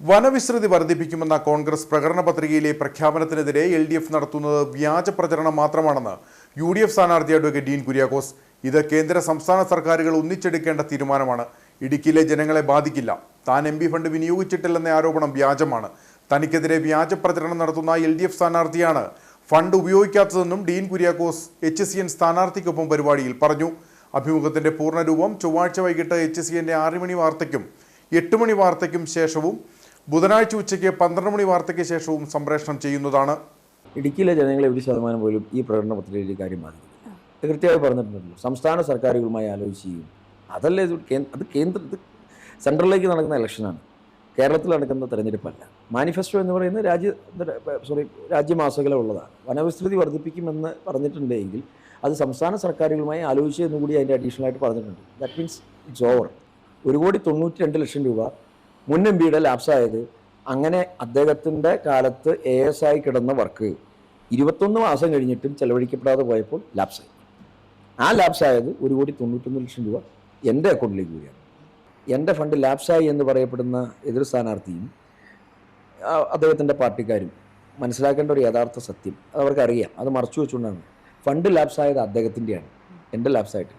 വനവിസ്തൃതി വർദ്ധിപ്പിക്കുമെന്ന കോൺഗ്രസ് പ്രകടന പത്രികയിലെ പ്രഖ്യാപനത്തിനെതിരെ എൽ ഡി എഫ് നടത്തുന്നത് വ്യാജ പ്രചരണം മാത്രമാണെന്ന് യു ഡി എഫ് സ്ഥാനാർത്ഥി അഡ്വക്കേറ്റ് ഡീൻ കുര്യാക്കോസ്. ഇത് കേന്ദ്ര സംസ്ഥാന സർക്കാരുകൾ ഒന്നിച്ചെടുക്കേണ്ട തീരുമാനമാണ്. ഇടുക്കിയിലെ ജനങ്ങളെ ബാധിക്കില്ല. താൻ എം ഫണ്ട് വിനിയോഗിച്ചിട്ടില്ലെന്ന ആരോപണം വ്യാജമാണ്. തനിക്കെതിരെ വ്യാജ പ്രചരണം നടത്തുന്ന എൽ ഡി എഫ് സ്ഥാനാർത്ഥിയാണ് fund ഉപയോഗിക്കാത്തതെന്നും Dean Kuriakose H C N സ്ഥാനാർത്ഥിക്കൊപ്പം പരിപാടിയിൽ പറഞ്ഞു. അഭിമുഖത്തിന്റെ പൂർണരൂപം ചൊവ്വാഴ്ച വൈകിട്ട് എച്ച് സി എന്റെ ആറ് മണി വാർത്തയ്ക്കും എട്ട് മണി വാർത്തയ്ക്കും ശേഷവും ബുധനാഴ്ച ഉച്ചയ്ക്ക് പന്ത്രണ്ട് മണി വാർത്തയ്ക്ക് ശേഷവും സംപ്രേഷണം ചെയ്യുന്നതാണ്. ഇടുക്കിയിലെ ജനങ്ങളെ ഒരു ശതമാനം പോലും ഈ പ്രകടന പത്രികയിലെ കാര്യം ബാധിക്കില്ല കൃത്യമായി പറഞ്ഞിട്ടുണ്ടല്ലോ. സംസ്ഥാന സർക്കാരുകളുമായി ആലോചിച്ച് ചെയ്യും. അതല്ലേ അത് കേന്ദ്ര സെൻട്രലിലേക്ക് നടക്കുന്ന ഇലക്ഷനാണ്. കേരളത്തിൽ നടക്കുന്ന തെരഞ്ഞെടുപ്പല്ല. മാനിഫെസ്റ്റോ എന്ന് പറയുന്നത് രാജ്യ സോറി രാജ്യമാസകല ഉള്ളതാണ്. വനവിസ്തൃതി വർദ്ധിപ്പിക്കുമെന്ന് പറഞ്ഞിട്ടുണ്ടെങ്കിൽ അത് സംസ്ഥാന സർക്കാരുകളുമായി ആലോചിച്ച് എന്നുകൂടി അതിന്റെ അഡീഷണൽ ആയിട്ട് പറഞ്ഞിട്ടുണ്ട്. ദാറ്റ് മീൻസ് ഇറ്റ്സ് ഓവർ ഒരു കോടി തൊണ്ണൂറ്റി രണ്ട് ലക്ഷം രൂപ മുൻ എം പിയുടെ ലാപ്സായത് അങ്ങനെ അദ്ദേഹത്തിന്റെ കാലത്ത് എ എസ് ആയി കിടന്ന വർക്ക് ഇരുപത്തൊന്ന് മാസം കഴിഞ്ഞിട്ടും ചെലവഴിക്കപ്പെടാതെ പോയപ്പോൾ ലാപ്സായി ആ ലാപ്സായത് ഒരു കോടി തൊണ്ണൂറ്റൊന്ന് ലക്ഷം രൂപ എന്റെ അക്കൗണ്ടിലേക്ക് വരികയാണ് എന്റെ ഫണ്ട് ലാപ്സായി എന്ന് പറയപ്പെടുന്ന എതിർ സ്ഥാനാർത്ഥിയും അദ്ദേഹത്തിന്റെ പാർട്ടിക്കാരും മനസ്സിലാക്കേണ്ട ഒരു യഥാർത്ഥ സത്യം അവർക്കറിയാം അത് മറച്ചു വെച്ചുകൊണ്ടാണ്. ഫണ്ട് ലാപ്സായത് അദ്ദേഹത്തിന്റെയാണ്. എന്റെ ലാപ്സായിട്ടില്ല